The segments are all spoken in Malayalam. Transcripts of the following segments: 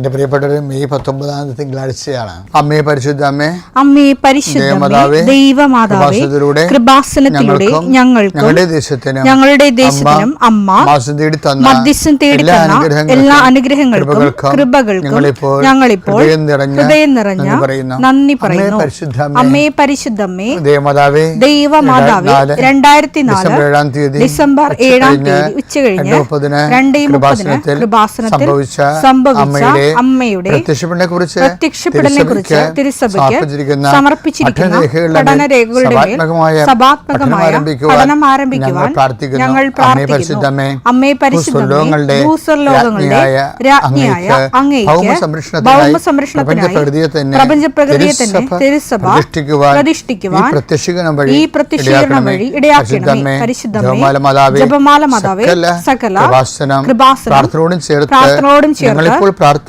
എന്റെ പ്രിയപ്പെട്ടവര് മെയ് പത്തൊമ്പതാം തീയതി തിങ്കളാഴ്ചയാണ് അമ്മേ പരിശുദ്ധ അമ്മേ അമ്മേ പരിശുദ്ധ ദൈവമാതാവേ കൃപാസനത്തിലൂടെ ഞങ്ങൾക്കും ഞങ്ങളുടെ ദേശത്തിനും ഞങ്ങളുടെ ദേശത്തിനും അമ്മ മധ്യസ്ഥം തേടി എല്ലാ തന്ന എല്ലാ അനുഗ്രഹങ്ങൾക്കും കൃപകൾക്കും ഞങ്ങളിപ്പോൾ ഹൃദയം നിറഞ്ഞ നന്ദി പറയുന്നു. അമ്മേ പരിശുദ്ധമ്മേ ദേവമാതാവേ ദൈവമാതാവേ രണ്ടായിരത്തി നാല് ഏഴാം തീയതി ഡിസംബർ ഏഴാം തീയതി ഉച്ച കഴിഞ്ഞ് രണ്ടേ മുപ്പതിന് കൃപാസനത്തിൽ സംഭവിച്ച അമ്മയുടെ അമ്മയുടെ പ്രത്യക്ഷപ്പെടനെ കുറിച്ച് കുറിച്ച് തിരുസഭയ്ക്ക് സമർപ്പിച്ചിരിക്കുന്ന സഭാത്മകമായ പഠനം ആരംഭിക്കുവാൻ ആരംഭിക്കുവാൻ ഞങ്ങൾ പ്രാർത്ഥിക്കുന്നു. ഭൂസ്വർലോകങ്ങളുടെ രാജ്ഞിയായ അങ്ങേക്ക് ഭൗമ സംരക്ഷണത്തിനായി തന്നെ തിരുസഭ പ്രതിഷ്ഠിക്കുവാൻ ഈ പ്രത്യക്ഷീകരണം വഴി ഇടയാക്കണമേ. പരിശുദ്ധമേ ജപമാല മാതാവേ സകല കൃപാസനം പ്രാർത്ഥനയോടും ചേർത്ത് ഞങ്ങളിപ്പോൾ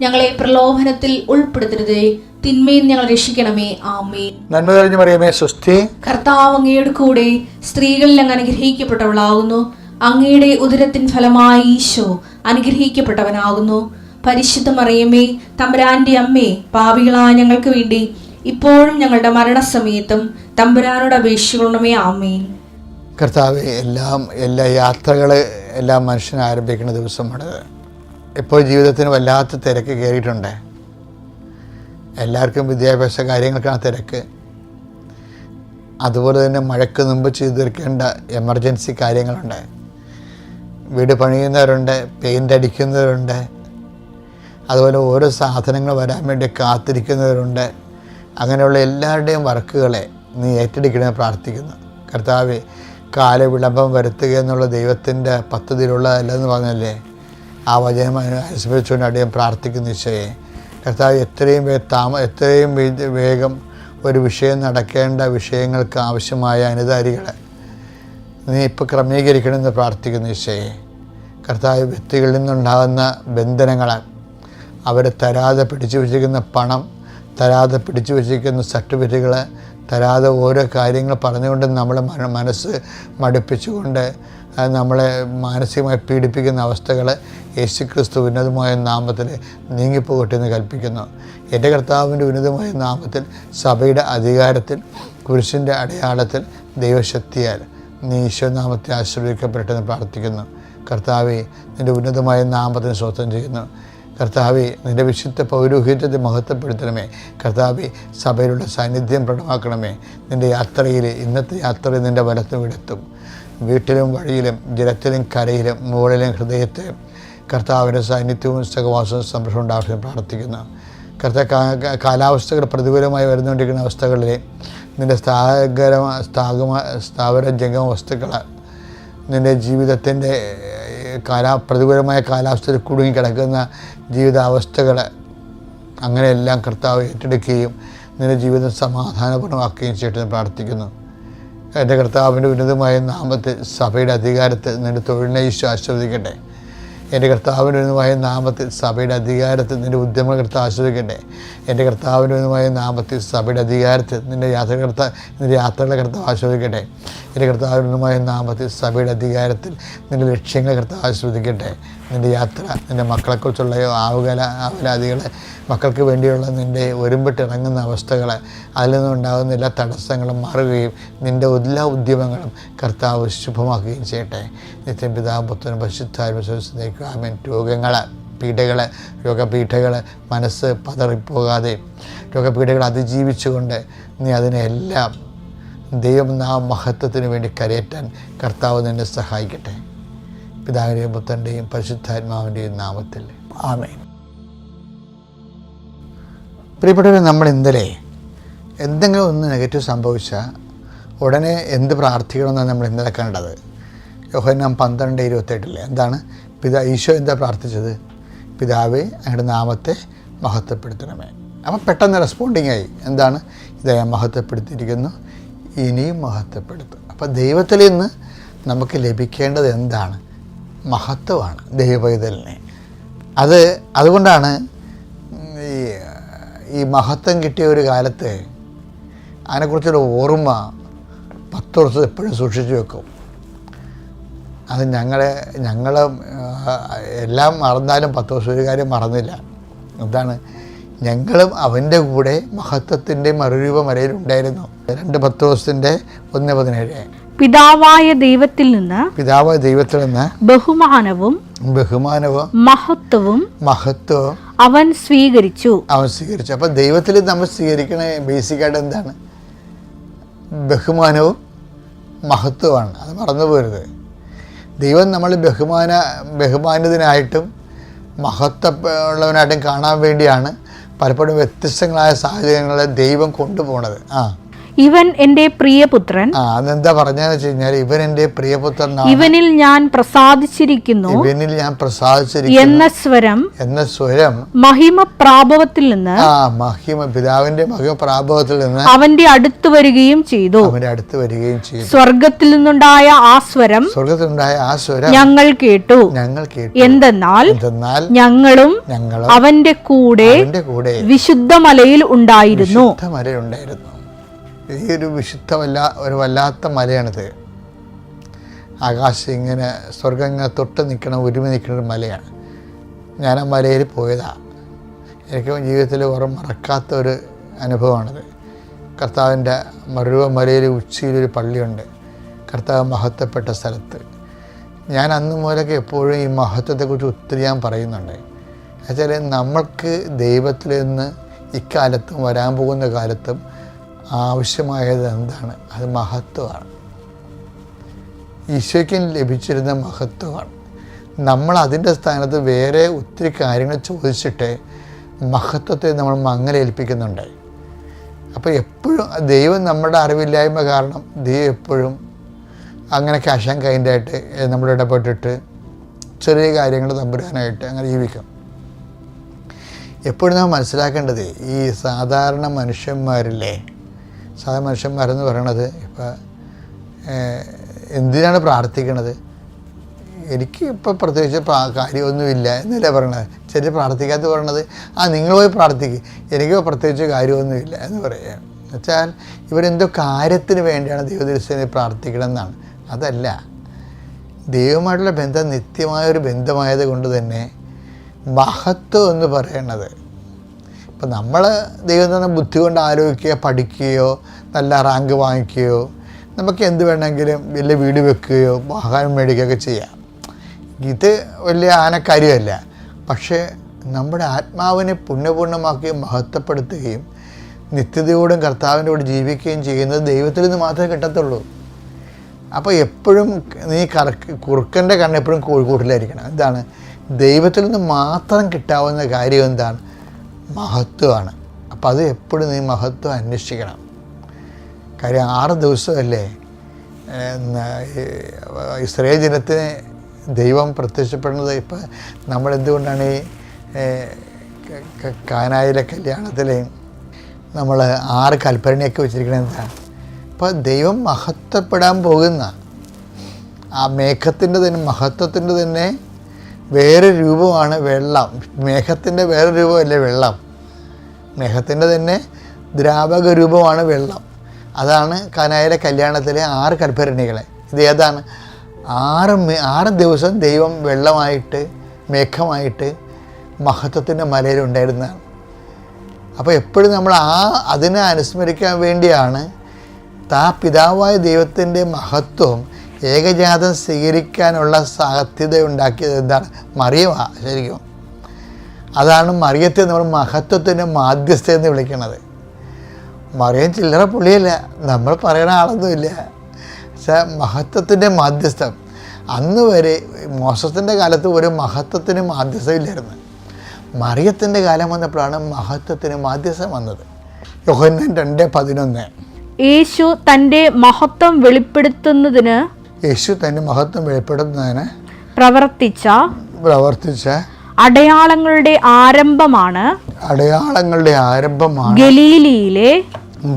ഞങ്ങളെ പ്രലോഭനത്തിൽ ഉൾപ്പെടുത്തരുതേ. തിന്മയിൽ ഞങ്ങൾ രക്ഷിക്കണമേ. ആമേ നന്മ തെളിഞ്ഞു പറയുമേ സ്വസ്തി. കർത്താവ് അങ്ങയുടെ കൂടെ സ്ത്രീകളിൽ അങ്ങ് അനുഗ്രഹിക്കപ്പെട്ടവളാകുന്നു. അങ്ങയുടെ ഉദരത്തിൻ ഫലമായി ഈശോ അനുഗ്രഹിക്കപ്പെട്ടവനാകുന്നു. പരിശുദ്ധ മറിയമേ തമ്പുരാന്റെ അമ്മേ പാപികളായ ഞങ്ങൾക്ക് വേണ്ടി ഇപ്പോഴും ഞങ്ങളുടെ മരണസമയത്തും തമ്പുരാനോട് അപേക്ഷിക്കണമേ. ആമേൻ. കർത്താവ് എല്ലാം എല്ലാ യാത്രകൾ എല്ലാം മനുഷ്യൻ ആരംഭിക്കുന്ന ദിവസമാണ്. ഇപ്പോൾ ജീവിതത്തിന് വല്ലാത്ത തിരക്ക് കയറിയിട്ടുണ്ട് എല്ലാവർക്കും വിദ്യാഭ്യാസ കാര്യങ്ങൾക്കാണ് തിരക്ക്. അതുപോലെ തന്നെ മഴയ്ക്ക് മുമ്പ് ചെയ്തു തീർക്കേണ്ട എമർജൻസി കാര്യങ്ങളുണ്ട്. വീട് പണിയുന്നവരുണ്ട് പെയിന്റ് അടിക്കുന്നവരുണ്ട്. അതുപോലെ ഓരോ സാധനങ്ങൾ വരാൻ വേണ്ടി കാത്തിരിക്കുന്നവരുണ്ട്. അങ്ങനെയുള്ള എല്ലാവരുടെയും വർക്കുകളെ നീ ഏറ്റെടുക്കണമെന്ന് പ്രാർത്ഥിക്കുന്നു. കർത്താവ് കാലവിളംബം വരുത്തുക എന്നുള്ള ദൈവത്തിന്റെ പദ്ധതിയിലുള്ളതല്ലെന്ന് പറഞ്ഞല്ലേ? ആ വചനം അനുസരിച്ചുകൊണ്ട് പ്രാർത്ഥിക്കുന്ന ഈശോയെ. കർത്താവ് എത്രയും താമ എത്രയും വേഗം ഒരു വിഷയം നടക്കേണ്ട വിഷയങ്ങൾക്ക് ആവശ്യമായ അനുധാരികളെ നീ ഇപ്പോൾ ക്രമീകരിക്കണമെന്ന് പ്രാർത്ഥിക്കുന്ന ഈശോയെ. കർത്താവ് വ്യക്തികളിൽ നിന്നുണ്ടാകുന്ന ബന്ധനങ്ങളെ അവരെ തരാതെ പിടിച്ചു വച്ചിരിക്കുന്ന പണം തരാതെ പിടിച്ചു വച്ചിരിക്കുന്ന സർട്ടിഫിക്കറ്റുകൾ തരാതെ ഓരോ കാര്യങ്ങൾ പറഞ്ഞുകൊണ്ട് നമ്മളെ മന- മനസ്സ് മടുപ്പിച്ചുകൊണ്ട് നമ്മളെ മാനസികമായി പീഡിപ്പിക്കുന്ന അവസ്ഥകൾ യേശു ക്രിസ്തു ഉന്നതമായ നാമത്തിൽ നീങ്ങിപ്പോകട്ടെ എന്ന് കൽപ്പിക്കുന്നു. എന്റെ കർത്താവിന്റെ ഉന്നതമായ നാമത്തിൽ സഭയുടെ അധികാരത്തിൽ കുരിശിന്റെ അടയാളത്തിൽ ദൈവശക്തിയാൽ നീ ഈശ്വരനാമത്തെ ആശ്രയിക്കപ്പെട്ടെന്ന് പ്രാർത്ഥിക്കുന്നു. കർത്താവെ നിന്റെ ഉന്നതമായ നാമത്തിന് സ്വത്വം ചെയ്യുന്നു. കർത്താവെ നിന്റെ വിശുദ്ധ പൗരോഹിത്യത്തെ മഹത്വപ്പെടുത്തണമേ. കർത്താവെ സഭയിലുള്ള സാന്നിധ്യം പ്രകടമാക്കണമേ. നിന്റെ യാത്രയിൽ ഇന്നത്തെ യാത്രയിൽ നിന്റെ വലത്തും ഇടത്തും വീട്ടിലും വഴിയിലും ജലത്തിലും കരയിലും മുകളിലും ഹൃദയത്തെ കർത്താവിന്റെ സാന്നിധ്യവും സഹവാസവും സംരക്ഷണം ഉണ്ടാവശ്യം പ്രാർത്ഥിക്കുന്നു. കർത്ത കാലാവസ്ഥകൾ പ്രതികൂലമായി വരുന്നുകൊണ്ടിരിക്കുന്ന അവസ്ഥകളിൽ നിന്റെ സ്ഥാകര സ്ഥാഗമ സ്ഥാപന ജംഗമ വസ്തുക്കൾ നിന്റെ ജീവിതത്തിന്റെ കാലാ പ്രതികൂലമായ കാലാവസ്ഥയിൽ കുടുങ്ങിക്കിടക്കുന്ന ജീവിതാവസ്ഥകൾ അങ്ങനെയെല്ലാം കർത്താവ് ഏറ്റെടുക്കുകയും നിന്റെ ജീവിതം സമാധാനപൂർണമാക്കുകയും ചെയ്യട്ടെ പ്രാർത്ഥിക്കുന്നു. എന്റെ കർത്താവിന്റെ ഉന്നതമായ നാമത്തിൽ സഭയുടെ അധികാരത്തിൽ നിന്റെ തൊഴിലിനെ ഈശോ ആസ്വദിക്കട്ടെ എന്റെ കർത്താവിന്റെ ഉന്നതമായ നാമത്തിൽ സഭയുടെ അധികാരത്തിൽ നിന്റെ ഉദ്യമങ്ങൾ കർത്താവ് ആസ്വദിക്കട്ടെ എന്റെ ഉന്നതമായ നാമത്തിൽ സഭയുടെ അധികാരത്തിൽ നിന്റെ യാത്രകർത്ത നിന്റെ യാത്രകളെ കർത്താവ് ആസ്വദിക്കട്ടെ എന്റെ കർത്താവിന്റെ ഉന്നതമായ നാമത്തിൽ സഭയുടെ അധികാരത്തിൽ നിന്റെ ലക്ഷ്യങ്ങളെ കർത്താവ് ആസ്വദിക്കട്ടെ നിന്റെ യാത്ര നിന്റെ മക്കളെക്കുറിച്ചുള്ള ആവുകല ആവലാദികളെ മക്കൾക്ക് വേണ്ടിയുള്ള നിന്റെ ഒരുമ്പിട്ടിറങ്ങുന്ന അവസ്ഥകൾ അതിൽ നിന്നുണ്ടാകുന്ന എല്ലാ തടസ്സങ്ങളും മാറുകയും നിന്റെ എല്ലാ ഉദ്യമങ്ങളും കർത്താവ് ശുഭമാക്കുകയും ചെയ്യട്ടെ. നിത്യം പിതാപുത്രനും പരിശുദ്ധാത്മസ്വസ്ഥതയ്ക്കും ആമേൻ. രോഗങ്ങൾ പീഡകൾ രോഗപീഠകൾ മനസ്സ് പതറിപ്പോകാതെ രോഗപീഠകൾ അതിജീവിച്ചുകൊണ്ട് നീ അതിനെല്ലാം ദൈവം നാ മഹത്വത്തിന് വേണ്ടി കരയറ്റാൻ കർത്താവ് നിന്നെ സഹായിക്കട്ടെ. പിതാവിന്റെയും പുത്രന്റെയും പരിശുദ്ധാത്മാവിന്റെയും നാമത്തിൽ. ആമേൻ. പ്രിയപ്പെട്ടവരെ നമ്മൾ ഇന്നലെ എന്തെങ്കിലും ഒന്ന് നെഗറ്റീവ് സംഭവിച്ചാൽ ഉടനെ എന്ത് പ്രാർത്ഥിക്കണമെന്നാണ് നമ്മൾ ഇന്നലെ കണ്ടത്. യോഹന്നാം പന്ത്രണ്ട് ഇരുപത്തെട്ടിൽ എന്താണ്? പിതാ ഈശോ എന്താ പ്രാർത്ഥിച്ചത്? പിതാവേ അങ്ങയുടെ നാമത്തെ മഹത്വപ്പെടുത്തണമേ. അപ്പം പെട്ടെന്ന് റെസ്പോണ്ടിങ് ആയി. എന്താണ്? ഇത് ഞാൻ മഹത്വപ്പെടുത്തിയിരിക്കുന്നു. ഇനിയും മഹത്വപ്പെടുത്തും. അപ്പം ദൈവത്തിൽ നിന്ന് നമുക്ക് ലഭിക്കേണ്ടത് എന്താണ്? മഹത്വമാണ് ദൈവപൈതലിനെ. അത് അതുകൊണ്ടാണ് ഈ ഈ മഹത്വം കിട്ടിയ ഒരു കാലത്ത് അതിനെക്കുറിച്ചൊരു ഓർമ്മ പത്ത് വർഷം എപ്പോഴും സൂക്ഷിച്ചു വെക്കും. അത് ഞങ്ങളെ ഞങ്ങൾ എല്ലാം മറന്നാലും പത്ത് വർഷം ഒരു കാര്യം മറന്നില്ല. എന്താണ് ഞങ്ങളും അവന്റെ കൂടെ മഹത്വത്തിന്റെ മറുരൂപം വരയിലുണ്ടായിരുന്നു. രണ്ട് പത്ത് ദിവസത്തിന്റെ ഒന്ന് പതിനേഴ്. പിതാവായ ദൈവത്തിൽ നിന്ന് പിതാവായ ദൈവത്തിൽ നിന്ന് ബഹുമാനവും ബഹുമാനവും മഹത്വവും മഹത്വവും അവൻ സ്വീകരിച്ചു. അവൻ സ്വീകരിച്ചു. അപ്പൊ ദൈവത്തിൽ നമ്മൾ സ്വീകരിക്കണ ബേസിക് ആയിട്ട് എന്താണ്? ബഹുമാനവും മഹത്വമാണ്. അത് മറന്നു പോരുത്. ദൈവം നമ്മൾ ബഹുമാന ബഹുമാനിതനായിട്ടും മഹത്വമുള്ളവനായിട്ടും കാണാൻ വേണ്ടിയാണ് പലപ്പോഴും വ്യത്യസ്തങ്ങളായ സാഹചര്യങ്ങളെ ദൈവം കൊണ്ടുപോണത്. ആ. ഇവൻ എന്റെ പ്രിയപുത്രൻ. അതെന്താ പറഞ്ഞതെന്ന് വെച്ച് കഴിഞ്ഞാൽ ഇവൻ എന്റെ പ്രിയപുത്രൻ ഇവനിൽ ഞാൻ പ്രസാദിച്ചിരിക്കുന്നു. ഇവനിൽ ഞാൻ പ്രസാദിച്ചിരിക്കുന്നു. എന്ന സ്വരം എന്ന സ്വരം. മഹിമ പ്രാഭവത്തിൽ നിന്ന് ആ മഹിമ പിതാവിന്റെ മഹിമ പ്രാഭവത്തിൽ നിന്ന് അവന്റെ അടുത്ത് വരികയും ചെയ്തു. അവന്റെ അടുത്ത് വരികയും ചെയ്തു. സ്വർഗത്തിൽ നിന്നുണ്ടായ ആ സ്വരം സ്വർഗത്തിലുണ്ടായ ആ സ്വരം ഞങ്ങൾ കേട്ടു. ഞങ്ങൾ കേട്ടു. എന്തെന്നാൽ എന്തെന്നാൽ ഞങ്ങളും ഞങ്ങളും അവന്റെ കൂടെ അവന്റെ കൂടെ വിശുദ്ധ മലയിൽ ഉണ്ടായിരുന്നു. വിശുദ്ധ മലയുണ്ടായിരുന്നു ഈ ഒരു വിശുദ്ധമല്ല ഒരു വല്ലാത്ത മലയാണിത്. ആകാശം ഇങ്ങനെ സ്വർഗം ഇങ്ങനെ തൊട്ട് നിൽക്കണ ഒരുമി നിൽക്കുന്ന ഒരു മലയാണ്. ഞാൻ ആ മലയിൽ പോയതാണ് എനിക്ക് ജീവിതത്തിൽ ഓർമ്മ മറക്കാത്ത ഒരു അനുഭവമാണിത്. കർത്താവിന്റെ മറുവ മലയിൽ ഉച്ചയിലൊരു പള്ളിയുണ്ട്. കർത്താവ് മഹത്വപ്പെട്ട സ്ഥലത്ത്. ഞാൻ അന്ന് മുതലൊക്കെ എപ്പോഴും ഈ മഹത്വത്തെക്കുറിച്ച് ഒത്തിരി ഞാൻ പറയുന്നുണ്ട്. എന്നുവെച്ചാൽ നമ്മൾക്ക് ദൈവത്തിൽ നിന്ന് ഇക്കാലത്തും വരാൻ പോകുന്ന കാലത്തും ആവശ്യമായത് എന്താണ് അത് മഹത്വമാണ്. ഈശോയ്ക്കും ലഭിച്ചിരുന്ന മഹത്വമാണ്. നമ്മൾ അതിന്റെ സ്ഥാനത്ത് വേറെ ഒത്തിരി കാര്യങ്ങൾ ചോദിച്ചിട്ട് മഹത്വത്തെ നമ്മൾ മങ്ങലേൽപ്പിക്കുന്നുണ്ട്. അപ്പോൾ എപ്പോഴും ദൈവം നമ്മുടെ അറിവില്ലായ്മ കാരണം ദൈവം എപ്പോഴും അങ്ങനെ ക്യാഷ് ആൻഡ് കൈൻഡായിട്ട് നമ്മൾ ഇടപെട്ടിട്ട് ചെറിയ കാര്യങ്ങൾ തമ്പുരാനായിട്ട് അങ്ങനെ ജീവിക്കും. എപ്പോഴും നാം മനസ്സിലാക്കേണ്ടത് ഈ സാധാരണ മനുഷ്യന്മാരില്ലേ സാധാരണ മനുഷ്യന്മാരെന്ന് പറയണത് ഇപ്പോൾ എന്തിനാണ് പ്രാർത്ഥിക്കണത്? എനിക്ക് ഇപ്പോൾ പ്രത്യേകിച്ച് പ്രാ- കാര്യമൊന്നുമില്ല എന്നല്ലേ പറയണത്. ചില പ്രാർത്ഥിക്കാത്ത പറയണത് ആ നിങ്ങൾ പോയി പ്രാർത്ഥിക്കുക എനിക്ക് പ്രത്യേകിച്ച് കാര്യമൊന്നുമില്ല എന്ന് പറയുക എന്നുവെച്ചാൽ ഇവരെന്തോ കാര്യത്തിന് വേണ്ടിയാണ് ദൈവദൃശ്യനെ പ്രാർത്ഥിക്കണം എന്നാണ് അതല്ല ദൈവമായിട്ടുള്ള ബന്ധം നിത്യമായ ഒരു ബന്ധമായത് കൊണ്ട് തന്നെ മഹത്വം എന്ന് പറയുന്നത് ഇപ്പം നമ്മൾ ദൈവം ബുദ്ധി കൊണ്ട് ആലോചിക്കുകയോ പഠിക്കുകയോ നല്ല റാങ്ക് വാങ്ങിക്കുകയോ നമുക്ക് എന്ത് വേണമെങ്കിലും വലിയ വീട് വെക്കുകയോ വാഹനം മേടിക്കുകയൊക്കെ ചെയ്യാം. ഇത് വലിയ ആനക്കാര്യമല്ല. പക്ഷേ നമ്മുടെ ആത്മാവിനെ പുണ്യപൂർണമാക്കി മഹത്വപ്പെടുത്തുകയും നിത്യതയോടും കർത്താവിന്റെ കൂടെ ജീവിക്കുകയും ചെയ്യുന്നത് ദൈവത്തിൽ നിന്ന് മാത്രമേ കിട്ടത്തുള്ളൂ. അപ്പോൾ എപ്പോഴും നീ കറക്ക് കുറുക്കന്റെ കണ്ണ് എപ്പോഴും കോഴിക്കോട്ടിലായിരിക്കണം എന്താണ് ദൈവത്തിൽ നിന്ന് മാത്രം കിട്ടാവുന്ന കാര്യം എന്താണ്? മഹത്വമാണ്. അപ്പം അത് എപ്പോഴും നീ മഹത്വം അന്വേഷിക്കണം. കാര്യം ആറ് ദിവസമല്ലേ ഇസ്രേ ജനത്തിന് ദൈവം പ്രത്യക്ഷപ്പെടുന്നത്? ഇപ്പം നമ്മൾ എന്തുകൊണ്ടാണ് ഈ കാനായിലെ കല്യാണത്തിൽ നമ്മൾ ആറ് കൽപ്പനയൊക്കെ വെച്ചിരിക്കുന്നത് എന്താണ് അപ്പോൾ ദൈവം മഹത്വപ്പെടാൻ പോകുന്ന ആ മേഘത്തിന്റെ തന്നെ മഹത്വത്തിന്റെ തന്നെ വേറെ രൂപമാണ് വെള്ളം. മേഘത്തിന്റെ വേറെ രൂപമല്ലേ വെള്ളം? മേഘത്തിന്റെ തന്നെ ദ്രാവക രൂപമാണ് വെള്ളം. അതാണ് കനായിലെ കല്യാണത്തിലെ ആറ് കൽപ്പരണികളെ. ഇത് ഏതാണ്? ആറ് ആറ് ദിവസം ദൈവം വെള്ളമായിട്ട് മേഘമായിട്ട് മഹത്വത്തിന്റെ മലയിലുണ്ടായിരുന്നതാണ് അപ്പോൾ എപ്പോഴും നമ്മൾ ആ അതിനെ അനുസ്മരിക്കാൻ വേണ്ടിയാണ് താ പിതാവായ ദൈവത്തിന്റെ മഹത്വം ഏകജാതം സ്വീകരിക്കാനുള്ള സാധ്യത ഉണ്ടാക്കിയത് എന്താണ് മറിയമാ ശരിക്കും. അതാണ് മറിയത്തെ നമ്മൾ മഹത്വത്തിന്റെ മാധ്യസ്ഥ എന്ന് വിളിക്കുന്നത് മറിയം ചില്ലറ പുള്ളിയല്ല. നമ്മൾ പറയണ ആളൊന്നുമില്ല. പക്ഷേ മഹത്വത്തിന്റെ മാധ്യസ്ഥം. അന്ന് വരെ മോശത്തിന്റെ കാലത്ത് ഒരു മഹത്വത്തിന് മാധ്യസ്ഥമില്ലായിരുന്നു മറിയത്തിന്റെ കാലം വന്നപ്പോഴാണ് മഹത്വത്തിന് മാധ്യസ്ഥം വന്നത്. യോഹന്നൻ രണ്ട് പതിനൊന്ന്. യേശു തന്റെ മഹത്വം വെളിപ്പെടുത്തുന്നതിന് യേശു തന്നെ മഹത്വം വെളിപ്പെടുത്തുന്നതിന് പ്രവർത്തിച്ച പ്രവർത്തിച്ച അടയാളങ്ങളുടെ ആരംഭമാണ് അടയാളങ്ങളുടെ ആരംഭമാണ് ഗലീലിയിലെ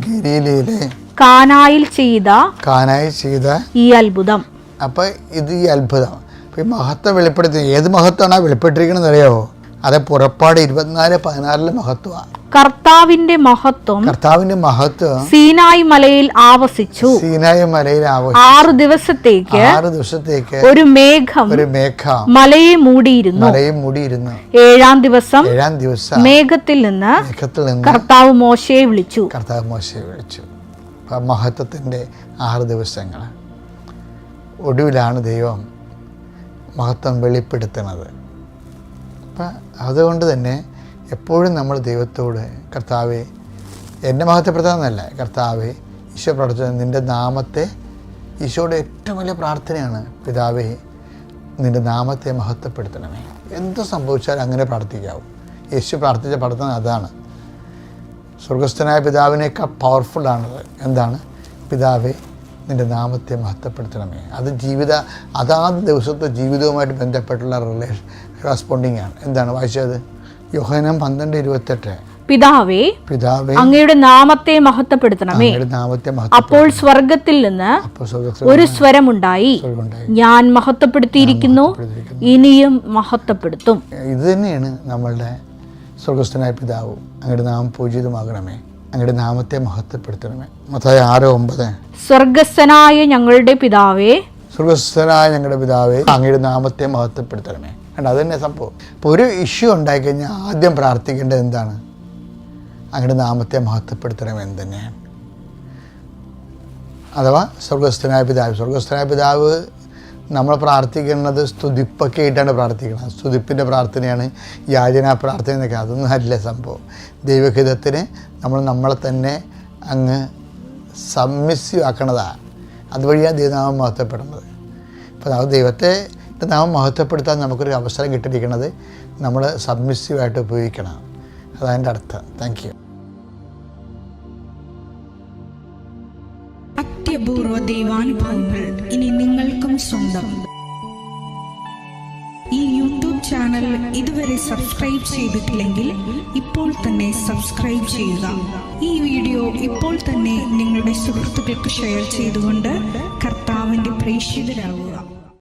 ഗലീലിയിലെ കാനായിൽ ചെയ്ത കാനായിൽ ചെയ്ത ഈ അത്ഭുതം. അപ്പൊ ഇത് ഈ അത്ഭുതം. ഈ മഹത്വം വെളിപ്പെടുത്തി ഏത് മഹത്വമാണ് വെളിപ്പെട്ടിരിക്കണമെന്ന് അറിയാവോ? അത് പുറപ്പാട് ഇരുപത്തിനാല് പതിനാറിലെ മഹത്വമാണ്. കർത്താവിന്റെ മഹത്വം കർത്താവിന്റെ മഹത്വം സീനായി മലയിൽ ആവസിച്ചു. സീനായി മലയിൽ ആറ് ദിവസത്തേക്ക് ആറ് ദിവസത്തേക്ക് ഒരു മേഘം ഒരു മേഘം മലയെ മൂടിയിരുന്നു. മലയെ മൂടിയിരുന്നു. ഏഴാം ദിവസം ഏഴാം ദിവസം മേഘത്തിൽ നിന്ന് മേഘത്തിൽ നിന്ന് കർത്താവ് മോശയെ വിളിച്ചു. കർത്താവ് മോശയെ വിളിച്ചു. മഹത്വത്തിന്റെ ആറ് ദിവസങ്ങൾ. ഒടുവിലാണ് ദൈവം മഹത്വം വെളിപ്പെടുത്തുന്നത്. അപ്പം അതുകൊണ്ട് തന്നെ എപ്പോഴും നമ്മൾ ദൈവത്തോട് കർത്താവെ എന്നെ മഹത്വപ്പെടുത്താമെന്നല്ല കർത്താവെ ഈശോ പ്രാർത്ഥന നിന്റെ നാമത്തെ ഈശോയുടെ ഏറ്റവും വലിയ പ്രാർത്ഥനയാണ്. പിതാവേ നിന്റെ നാമത്തെ മഹത്വപ്പെടുത്തണമേ. എന്ത് സംഭവിച്ചാലും അങ്ങനെ പ്രാർത്ഥിക്കാവും. യേശു പ്രാർത്ഥിച്ച പ്രാർത്ഥന അതാണ്. സ്വർഗസ്ഥനായ പിതാവിനേക്കാൾ പവർഫുള്ളാണത് എന്താണ്? പിതാവെ നിന്റെ നാമത്തെ മഹത്വപ്പെടുത്തണമേ. അത് ജീവിത അതാത് ദിവസത്തെ ജീവിതവുമായിട്ട് ബന്ധപ്പെട്ടുള്ള റിലേഷൻ റെസ്പോണ്ടിങ് ആണ്. എന്താണ് വായിച്ചത്? യോഹനം പന്ത്രണ്ട് ഇരുപത്തെട്ട്. പിതാവേ പിതാവേ അങ്ങയുടെ നാമത്തെ മഹത്വപ്പെടുത്തണമേ. അപ്പോൾ സ്വർഗത്തിൽ നിന്ന് ഒരു സ്വരമുണ്ടായി. ഞാൻ മഹത്വപ്പെടുത്തിയിരിക്കുന്നു. ഇനിയും മഹത്വപ്പെടുത്തും. ഇത് തന്നെയാണ് നമ്മളുടെ സ്വർഗസ്ഥനായ പിതാവ്. അങ്ങയുടെ നാമം പൂജിതമാകണമേ. അങ്ങയുടെ നാമത്തെ മഹത്വപ്പെടുത്തണമേ. മത്തായി ആറ് ഒമ്പത്. സ്വർഗസ്ഥനായ ഞങ്ങളുടെ പിതാവേ സ്വർഗസ്ഥനായ ഞങ്ങളുടെ പിതാവേ അങ്ങയുടെ നാമത്തെ മഹത്വപ്പെടുത്തണമേ. കണ്ട? അത് തന്നെ സംഭവം. ഇപ്പോൾ ഒരു ഇഷ്യൂ ഉണ്ടായിക്കഴിഞ്ഞാൽ ആദ്യം പ്രാർത്ഥിക്കേണ്ടത് എന്താണ്? അങ്ങയുടെ നാമത്തെ മഹത്വപ്പെടുത്തണമെന്ന് തന്നെയാണ്. അഥവാ സ്വർഗസ്ഥനായ പിതാവ് സ്വർഗസ്ഥനായ പിതാവ് നമ്മൾ പ്രാർത്ഥിക്കുന്നത് സ്തുതിപ്പൊക്കെ ആയിട്ടാണ് പ്രാർത്ഥിക്കുന്നത്. സ്തുതിപ്പിന്റെ പ്രാർത്ഥനയാണ് യാചന പ്രാർത്ഥന എന്നൊക്കെ. അതൊന്നും അല്ല സംഭവം. ദൈവഹിതത്തിന് നമ്മൾ നമ്മളെ തന്നെ അങ്ങ് സമ്മിസ്യമാക്കണതാണ് അതുവഴിയാണ് ദൈവനാമം മഹത്വപ്പെടുന്നത്. അപ്പോൾ ദൈവത്തെ നാമം മഹത്വപ്പെടുത്താൻ നമുക്കൊരു അവസരം കിട്ടിയിരിക്കുന്നത് നമ്മൾ സബ്മിസീവായിട്ട് ഉപയോഗിക്കണം. അതതിന്റെ അർത്ഥം. താങ്ക് യു അത്യപൂർവ ദൈവാനുഭവങ്ങൾ ഇനി നിങ്ങൾക്കും സ്വന്തം. ഈ യൂട്യൂബ് ചാനൽ ഇതുവരെ സബ്സ്ക്രൈബ് ചെയ്തിട്ടില്ലെങ്കിൽ ഇപ്പോൾ തന്നെ സബ്സ്ക്രൈബ് ചെയ്യുക. ഈ വീഡിയോ ഇപ്പോൾ തന്നെ നിങ്ങളുടെ സുഹൃത്തുക്കൾക്ക് ഷെയർ ചെയ്തുകൊണ്ട് കർത്താവിന്റെ പ്രേക്ഷിതരാകുക